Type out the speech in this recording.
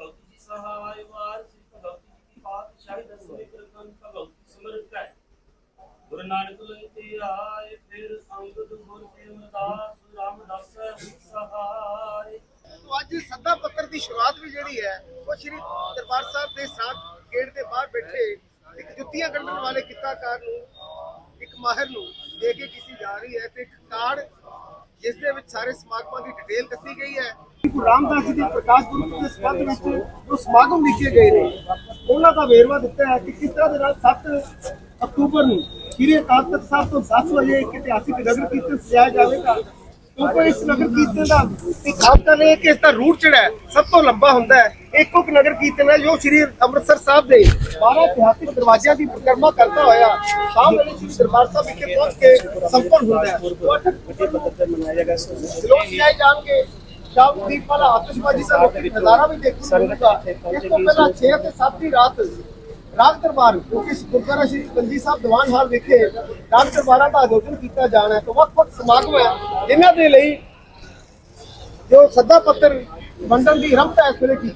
ਭਗਤ ਜੀ ਸਹਾਇ ਵਾਰ ਸ੍ਰੀ ਭਗਤ ਜੀ ਦੀ ਪਾਤਸ਼ਾਹੀ ਦਸਵੇਂ ਪ੍ਰਕੰਨ ਭਗਤ ਸਮਰਤ ਹੈ ਗੁਰੂ ਨਾਨਕ ਲੈ ਤੇ ਆਏ, ਫਿਰ ਸੰਗਤ ਗੁਰ ਸਿਮਰਦਾਸ ਰਾਮਦਾਸ ਸਹਾਇ ਤੋ ਅੱਜ ਸੱਦਾ ਪੱਤਰ ਦੀ ਸ਼ੁਰੂਆਤ ਵੀ ਜਿਹੜੀ ਹੈ, ਉਹ ਸ੍ਰੀ ਦਰਬਾਰ ਸਾਹਿਬ ਦੇ ਸਾਥ ਗੇਟ ਦੇ ਬਾਹਰ ਬੈਠੇ ਇੱਕ ਜੁੱਤੀਆਂ ਕੱਢਣ ਵਾਲੇ ਕਿੱਤਾਕਾਰ ਨੂੰ, ਇੱਕ ਮਾਹਰ ਨੂੰ ਦੇ ਕੇ ਕੀਤੀ ਜਾ ਰਹੀ ਹੈ ਤੇ ਇੱਕ ਕਾਰਡ ਜਿਸ ਦੇ ਵਿੱਚ ਸਾਰੇ ਸਮਾਗਮਾਂ ਦੀ ਡਿਟੇਲ ਦੱਸੀ ਗਈ ਹੈ। ਗੁਰੂ ਰਾਮਦਾਸ ਜੀ ਦੀ ਪ੍ਰਕਾਸ਼ ਪੁਰਬ ਦੇ ਸੰਬੰਧ ਵਿੱਚ ਜੋ ਸਮਾਗਮ ਲਿਖੇ ਗਏ ਨੇ, ਉਹਨਾਂ ਦਾ ਵੇਰਵਾ ਦਿੱਤਾ ਹੈ ਕਿ ਕਿਸ ਤਰ੍ਹਾਂ ਦੇ ਨਾਲ 7 ਅਕਤੂਬਰ ਨੂੰ ਸ੍ਰੀ ਅਕਾਲ ਤਖਤ ਸਾਹਿਬ ਤੋਂ 10 ਵਜੇ ਇੱਕ ਇਤਿਹਾਸਿਕ ਨਗਰ ਕੀਰਤਨ ਸਜਾਇਆ ਜਾਵੇਗਾ। ਕਿਉਂਕਿ ਇਸ ਨਗਰ ਕੀਰਤਨ ਦਾ ਇੱਕ ਖਾਸ ਗੱਲ ਇਹ ਕਿ ਇਸ ਦਾ ਰੂਟ ਜਿਹੜਾ ਸਭ ਤੋਂ ਲੰਬਾ ਹੁੰਦਾ ਹੈ। ਇੱਕੋ ਇੱਕ ਨਗਰ ਕੀਰਤਨ ਹੈ ਜੋ ਸ੍ਰੀ ਅੰਮ੍ਰਿਤਸਰ ਸਾਹਿਬ ਦੇ 12 ਇਤਿਹਾਸਿਕ ਦਰਵਾਜ਼ਿਆਂ ਦੀ ਪਰਿਕਰਮਾ ਕਰਦਾ ਹੋਇਆ ਸ਼ਾਮ ਵੇਲੇ ਸ੍ਰੀ ਦਰਬਾਰ ਸਾਹਿਬ ਵਿਖੇ ਪਹੁੰਚ ਕੇ ਸੰਪੰਨ ਹੁੰਦਾ ਹੈ। ਉਹ ਅੱਠ ਵੱਡੇ ਪੱਧਰ ਤੇ ਮਨਾਇਆ ਜਾਏਗਾ ਲੋਕ ਜਾਏ ਜਾਣਗੇ, ਸ਼ਾਮ ਨੂੰ ਦੀਪ ਆਤਿਸ਼ਬਾਜ਼ੀ ਦਾ ਨਜ਼ਾਰਾ ਵੀ ਦੇਖਣ ਨੂੰ ਮਿਲੇਗਾ। ਇਸ ਤੋਂ ਪਹਿਲਾਂ 6 ਅਤੇ 7 ਦੀ ਰਾਤ ਰਾਗ ਦਰਬਾਰ ਕਿਉਂਕਿ ਗੁਰਦੁਆਰਾ ਸ਼੍ਰੀ ਕੰਜੀ ਸਾਹਿਬ ਦੀਵਾਨ ਹਾਲ ਵਿਖੇ ਰਾਗ ਦਰਬਾਰਾਂ ਦਾ ਆਯੋਜਨ ਕੀਤਾ ਜਾਣਾ ਹੈ ਤਾਂ ਵੱਖ-ਵੱਖ ਸਮਾਗਮ ਹੈ, ਜਿਨ੍ਹਾਂ ਦੇ ਲਈ ਜੋ ਸੱਦਾ ਪੱਤਰ ਵੰਡਣ ਦੀ ਰੰਭਤਾ ਇਸ ਵੇਲੇ ਕੀਤੀ